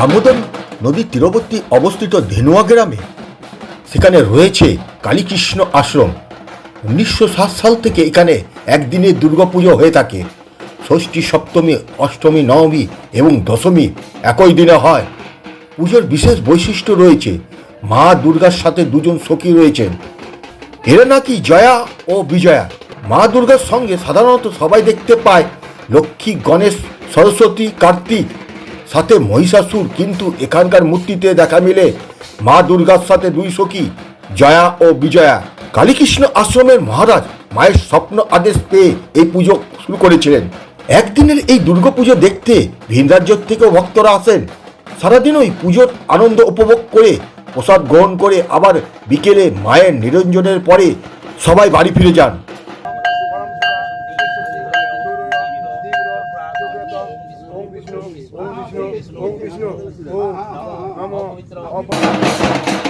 দামোদর নদীর তীরবর্তী অবস্থিত ধেনুয়া গ্রামে, সেখানে রয়েছে কালীকৃষ্ণ আশ্রম। উনিশশো সাত সাল থেকে এখানে একদিনে দুর্গাপুজো হয়ে থাকে। ষষ্ঠী, সপ্তমী, অষ্টমী, নবমী এবং দশমী একই দিনে হয়। পুজোর বিশেষ বৈশিষ্ট্য রয়েছে, মা দুর্গার সাথে দুজন সখী রয়েছেন। এরা নাকি জয়া ও বিজয়া। মা দুর্গার সঙ্গে সাধারণত সবাই দেখতে পায় লক্ষ্মী, গণেশ, সরস্বতী, কার্তিক সাথে মহিষাসুর, কিন্তু এখানকার মূর্তিতে দেখা মিলে মা দুর্গার সাথে দুই সখী, জয়া ও বিজয়া। কালীকৃষ্ণ আশ্রমের মহারাজ মায়ের স্বপ্ন আদেশ পেয়ে এই পুজো শুরু করেছিলেন। একদিনের এই দুর্গাপুজো দেখতে ভিন রাজ্য থেকেও ভক্তরা আসেন। সারাদিন ওই পুজোর আনন্দ উপভোগ করে প্রসাদ গ্রহণ করে আবার বিকেলে মায়ের নিরঞ্জনের পরে সবাই বাড়ি ফিরে যান। Vamos. Vamos.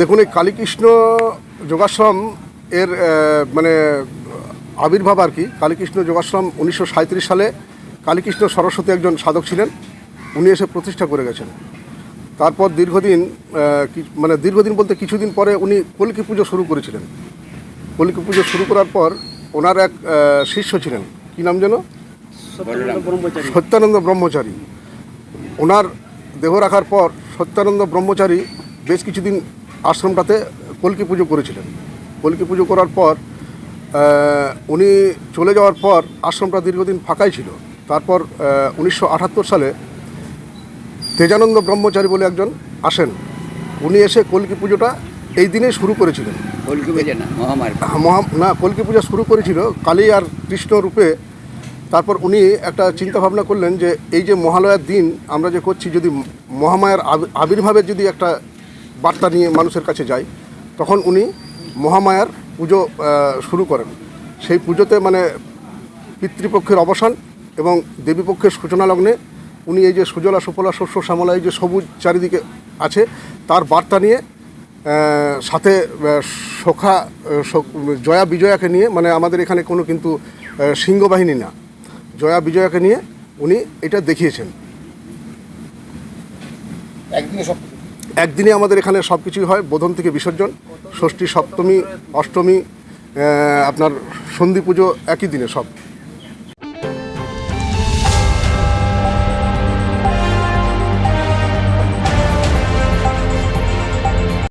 দেখুন এই কালীকৃষ্ণ যোগাশ্রম এর মানে আবির্ভাব আর কি। কালীকৃষ্ণ যোগাশ্রম উনিশশো সালে কালীকৃষ্ণ সরস্বতী একজন সাধক ছিলেন। উনি এসে প্রতিষ্ঠা করে গেছেন। তারপর দীর্ঘদিন মানে দীর্ঘদিন বলতে কিছুদিন পরে উনি কলকি পুজো শুরু করেছিলেন। কলকি পুজো শুরু করার পর ওনার এক শিষ্য ছিলেন। কী নাম যেন? সত্যানন্দ ব্রহ্মচারী। ওনার দেহ রাখার পর সত্যানন্দ ব্রহ্মচারী বেশ কিছুদিন আশ্রমটাতে কলকি পুজো করেছিলেন। কলকি পুজো করার পর উনি চলে যাওয়ার পর আশ্রমটা দীর্ঘদিন ফাঁকাই ছিল। তারপর উনিশশো আটাত্তর সালে তেজানন্দ ব্রহ্মচারী বলে একজন আসেন। উনি এসে কলকি পুজোটা এই দিনেই শুরু করেছিলেন। কলকি না মহামারী। মহা না কলকি পূজা শুরু করেছিল কালী আর কৃষ্ণ রূপে। তারপর উনি একটা চিন্তা ভাবনা করলেন যে এই যে মহালয়ার দিন আমরা যে করছি যদি মহামায়ার আবি- আবির্ভাবের যদি একটা বার্তা নিয়ে মানুষের কাছে যায়, তখন উনি মহামায়ার পুজো শুরু করেন। সেই পুজোতে মানে পিতৃপক্ষের অবসান এবং দেবীপক্ষের সূচনা লগ্নে উনি এই যে সুজলা, সুফলা, শস্য, শ্যামলা, এই যে সবুজ চারিদিকে আছে, তার বার্তা নিয়ে সাথে সখা জয়া বিজয়াকে নিয়ে মানে আমাদের এখানে কোনো কিন্তু সিংহ বাহিনী না, জয়া বিজয়াকে নিয়ে উনি এটা দেখিয়েছেন। একদিনে আমাদের এখানে সব কিছুই হয়, বোধন থেকে বিসর্জন, ষষ্ঠী, সপ্তমী, অষ্টমী আপনার সন্ধি পুজো একই দিনে সব।